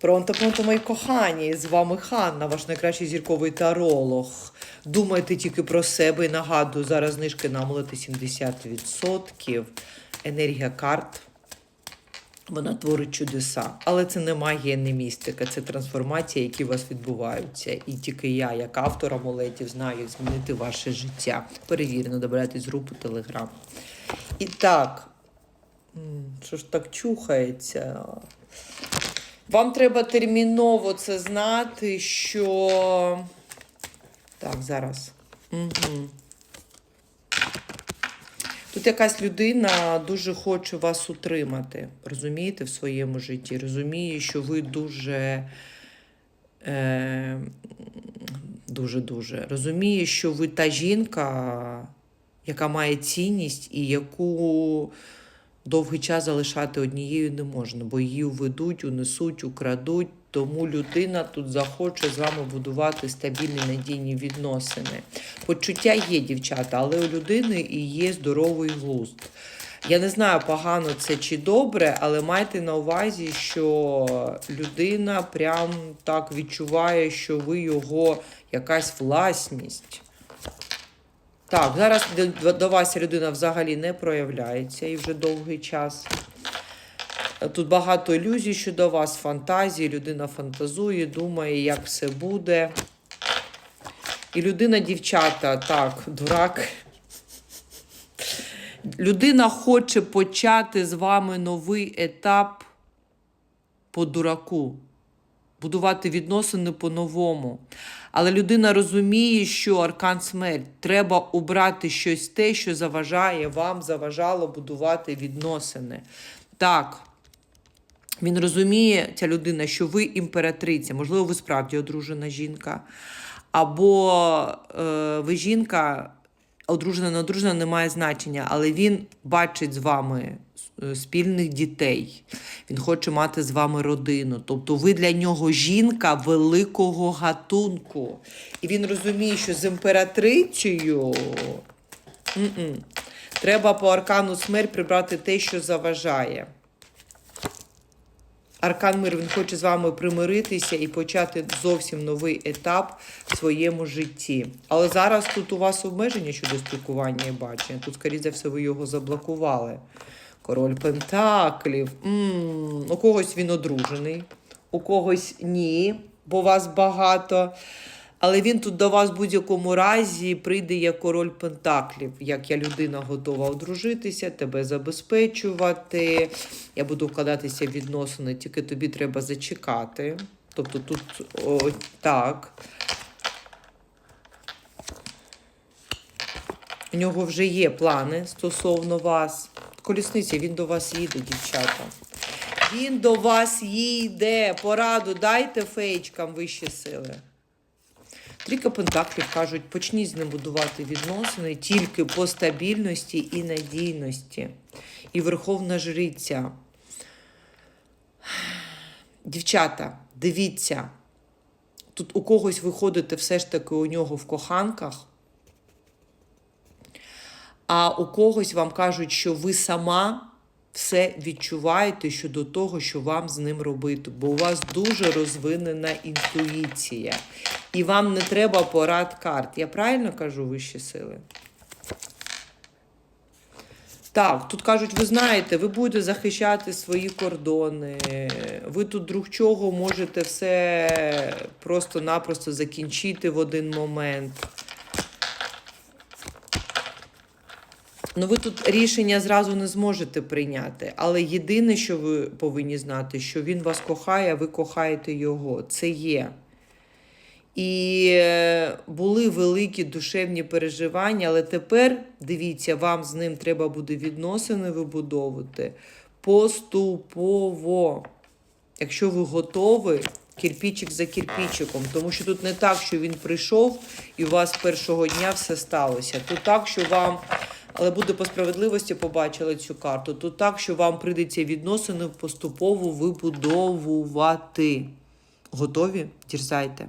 Пронто, пронто, мої кохані! З вами Ханна, ваш найкращий зірковий таролог. Думайте тільки про себе і нагадую, зараз знижки на амулети 70%. Енергія карт. Вона творить чудеса. Але це не магія, не містика, це трансформація, які у вас відбуваються. І тільки я, як автор амулетів, знаю, як змінити ваше життя. Перевірено, добирайтесь з групу Телеграм. І так, що ж так чухається? Вам треба терміново це знати, що. Так, зараз. Угу. Тут якась людина дуже хоче вас утримати, розумієте, в своєму житті. Розуміє, що ви дуже. Е, дуже-дуже. Розуміє, що ви та жінка, яка має цінність і яку довгий час залишати однією не можна, бо її уведуть, унесуть, украдуть. Тому людина тут захоче з вами будувати стабільні надійні відносини. Почуття є, дівчата, але у людини і є здоровий глузд. Я не знаю, погано це чи добре, але майте на увазі, що людина прям так відчуває, що ви його якась власність. Так, зараз до- вас людина взагалі не проявляється і вже довгий час. Тут багато ілюзій щодо вас, фантазії. Людина фантазує, думає, як все буде. І людина, дівчата, так, дурак. Людина хоче почати з вами новий етап по дураку, будувати відносини по-новому. Але людина розуміє, що аркан смерть треба обрати щось те, що заважає вам, заважало будувати відносини. Так. Він розуміє, ця людина, що ви імператриця, можливо, ви справді одружена жінка, або е, ви жінка, одружена, не одружена, не має значення, але він бачить з вами е, спільних дітей. Він хоче мати з вами родину. Тобто ви для нього жінка великого гатунку. І він розуміє, що з імператрицею треба по аркану смерть прибрати те, що заважає. Аркан Мир він хоче з вами примиритися і почати зовсім новий етап в своєму житті. Але зараз тут у вас обмеження щодо спілкування і бачення. Тут, скоріше за все, ви його заблокували. Король Пентаклів. м у когось він одружений, у когось ні, бо вас багато. Але він тут до вас в будь-якому разі прийде як король Пентаклів. Як я людина готова одружитися, тебе забезпечувати. Я буду вкладатися в відносини, тільки тобі треба зачекати. Тобто тут о, так. У нього вже є плани стосовно вас. Колісниця, він до вас їде, дівчата. Він до вас їде. Пораду дайте феєчкам вищі сили. Трійка Пентаклів кажуть, почніть з ним будувати відносини тільки по стабільності і надійності. І Верховна Жриця. Дівчата, дивіться, тут у когось виходите все ж таки у нього в коханках, а у когось вам кажуть, що ви сама все відчуваєте щодо того, що вам з ним робити, бо у вас дуже розвинена інтуїція. І вам не треба порад карт. Я правильно кажу вищі сили? Так, тут кажуть, ви знаєте, ви будете захищати свої кордони. Ви тут друг чого можете все просто-напросто закінчити в один момент. Ну, ви тут рішення зразу не зможете прийняти. Але єдине, що ви повинні знати, що він вас кохає, а ви кохаєте його. Це є. І е, були великі душевні переживання, але тепер, дивіться, вам з ним треба буде відносини вибудовувати поступово. Якщо ви готові, кирпічик за кирпічиком. Тому що тут не так, що він прийшов і у вас першого дня все сталося. Тут так, що вам, але буде по справедливості, побачили цю карту. Тут так, що вам прийдеться відносини поступово вибудовувати. Готові? Дірзайте.